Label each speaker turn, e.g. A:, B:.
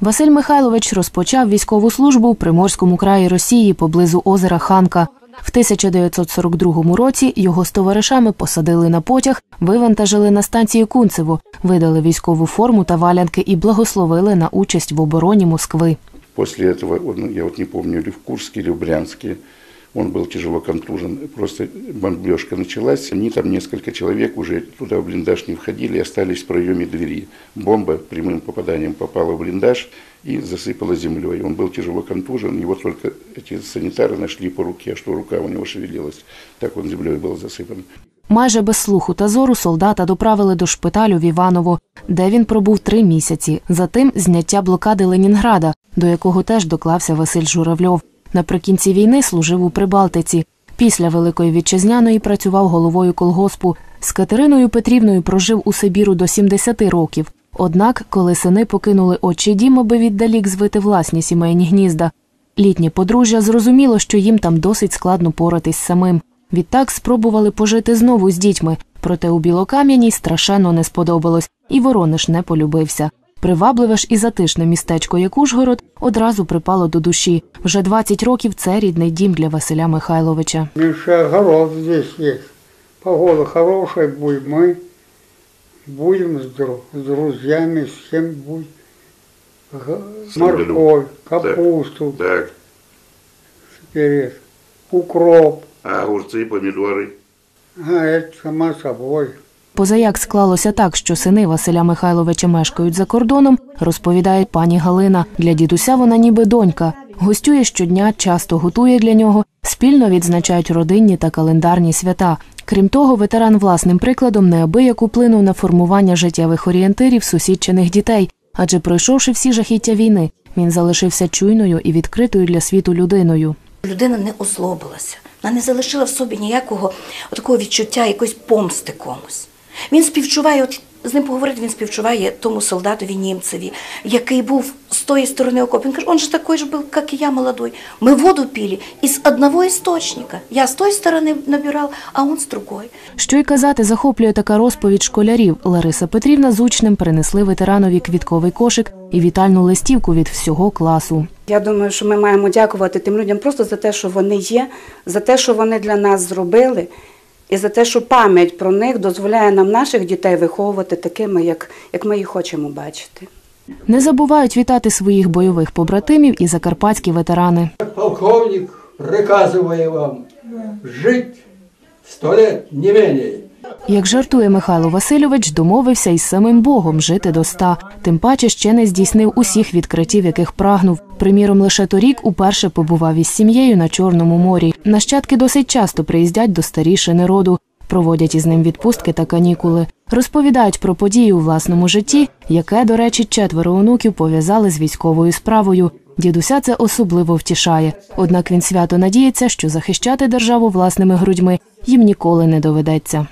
A: Василь Михайлович розпочав військову службу в Приморському краї Росії поблизу озера Ханка. В 1942 році його з товаришами посадили на потяг, вивантажили на станції Кунцево, видали військову форму та валянки і благословили на участь в обороні Москви.
B: После этого, он, я вот не или в или в Брянске, он был тяжело контужен. Просто бомбежка началась. Они там несколько человек уже туда в блиндаж не входили, остались в проеме двери. Бомба прямым попаданием попала в блиндаж и засыпала землей. Он был тяжело контужен. Его только эти санитары нашли по руке, что рука у него шевелилась. Так он землей был засыпан.
A: Майже без слуху та зору солдата доправили до шпиталю в Іваново, де він пробув три місяці. Затим зняття блокади Ленінграда, до якого теж доклався Василь Журавльов. Наприкінці війни служив у Прибалтиці. Після Великої Вітчизняної працював головою колгоспу. З Катериною Петрівною прожив у Сибіру до 70 років. Однак, коли сини покинули отчий дім, аби віддалік звити власні сімейні гнізда, літнє подружжя зрозуміло, що їм там досить складно поратись самим. Відтак спробували пожити знову з дітьми, проте у Білокам'яній страшенно не сподобалось, і Воронеж не полюбився. Привабливе ж і затишне містечко, як Ужгород, одразу припало до душі. Вже 20 років це рідний дім для Василя Михайловича.
C: Меньше огород здесь есть. Погода хорошая будет. Мы будем с, дру- с друзьями, с кем будет. Г-
B: Самолюб.
C: Морковь, капусту,
B: Так.
C: перец, укроп.
B: А огурцы, помидоры?
C: А это само собой.
A: Позаяк склалося так, що сини Василя Михайловича мешкають за кордоном, розповідає пані Галина. Для дідуся вона ніби донька. Гостює щодня, часто готує для нього, спільно відзначають родинні та календарні свята. Крім того, ветеран власним прикладом неабияк уплинув на формування життєвих орієнтирів сусідчиних дітей, адже пройшовши всі жахіття війни, він залишився чуйною і відкритою для світу людиною.
D: Людина не озлобилася, вона не залишила в собі ніякого такого відчуття якоїсь помсти комусь. Він співчуває, от з ним поговорити, він співчуває тому солдатові німцеві, який був з тої сторони окопу. Він каже, он же такой же був, як і я, молодой. Ми воду пили із одного істочника. Я з тої сторони набирав, а он з другої.
A: Що й казати, захоплює така розповідь школярів. Лариса Петрівна з учнем принесли ветеранові квітковий кошик і вітальну листівку від всього класу.
E: Я думаю, що ми маємо дякувати тим людям просто за те, що вони є, за те, що вони для нас зробили, і за те, що пам'ять про них дозволяє нам наших дітей виховувати такими, як, як ми їх хочемо бачити.
A: Не забувають вітати своїх бойових побратимів і закарпатські ветерани.
F: Полковник приказує вам жить сто лет, не менее.
A: Як жартує Михайло Васильович, домовився із самим Богом жити до ста. Тим паче ще не здійснив усіх відкриттів, яких прагнув. Приміром, лише торік уперше побував із сім'єю на Чорному морі. Нащадки досить часто приїздять до старішини роду, проводять із ним відпустки та канікули. Розповідають про події у власному житті, яке, до речі, четверо онуків пов'язали з військовою справою. Дідуся це особливо втішає. Однак він свято надіється, що захищати державу власними грудьми їм ніколи не доведеться.